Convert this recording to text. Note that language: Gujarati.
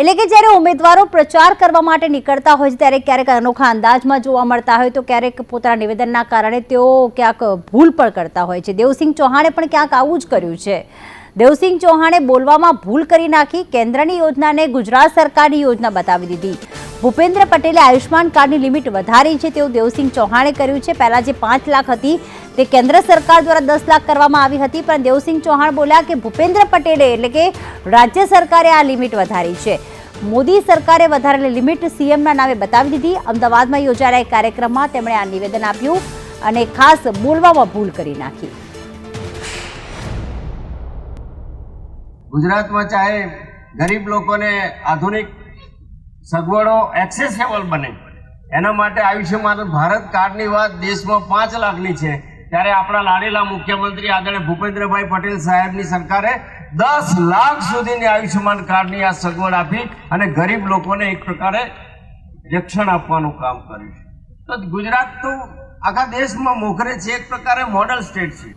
એટલે કે જ્યારે ઉમેદવારો પ્રચાર કરવા માટે નીકળતા હોય છે, ત્યારે ક્યારેક અનોખા અંદાજમાં જોવા મળતા હોય, તો ક્યારેક પોતાના નિવેદનના કારણે તેઓ ક્યાંક ભૂલ પણ કરતા હોય છે. દેવસિંહ ચૌહાણે પણ ક્યાંક આવું જ કર્યું છે. દેવસિંહ ચૌહાણે બોલવામાં ભૂલ કરી નાખી, કેન્દ્રની યોજનાને ગુજરાત સરકારની યોજના બતાવી દીધી. ભૂપેન્દ્ર પટેલે આયુષ્માન કાર્ડની લિમિટ વધારી છે, તેવું દેવસિંહ ચૌહાણે કર્યું છે. પહેલા જે પાંચ લાખ હતી, તે કેન્દ્ર સરકાર દ્વારા દસ લાખ કરવામાં આવી હતી, પણ દેવસિંહ ચૌહાણ બોલ્યા કે ભૂપેન્દ્ર પટેલે એટલે કે રાજ્ય સરકારે આ લિમિટ વધારી છે. મોદી સરકારે વધારેલી લિમિટ સીએમના નામે બતાવી દીધી. અમદાવાદમાં યોજાયેલા એક કાર્યક્રમમાં તેમણે આ નિવેદન આપ્યું અને ખાસ બોલવામાં ભૂલ કરી નાખી. ગુજરાતમાં ચાહે ગરીબ લોકોને આધુનિક સગવડો એક્સેસેબલ બને. એના માટે આયુષ્યમાન ભારત કાર્ડની વાત દેશમાં પાંચ લાખની છે. ત્યારે આપણા લાડેલા મુખ્યમંત્રી આદરણીય ભૂપેન્દ્રભાઈ પટેલ સાહેબની સરકારે દસ લાખ સુધીની આયુષ્યમાન કાર્ડની આ સગવડ આપી અને ગરીબ લોકોને એક પ્રકારે રક્ષણ આપવાનું કામ કર્યું છે. તો ગુજરાત તો આખા દેશમાં મોખરે છે, એક પ્રકારે મોડલ સ્ટેટ છે.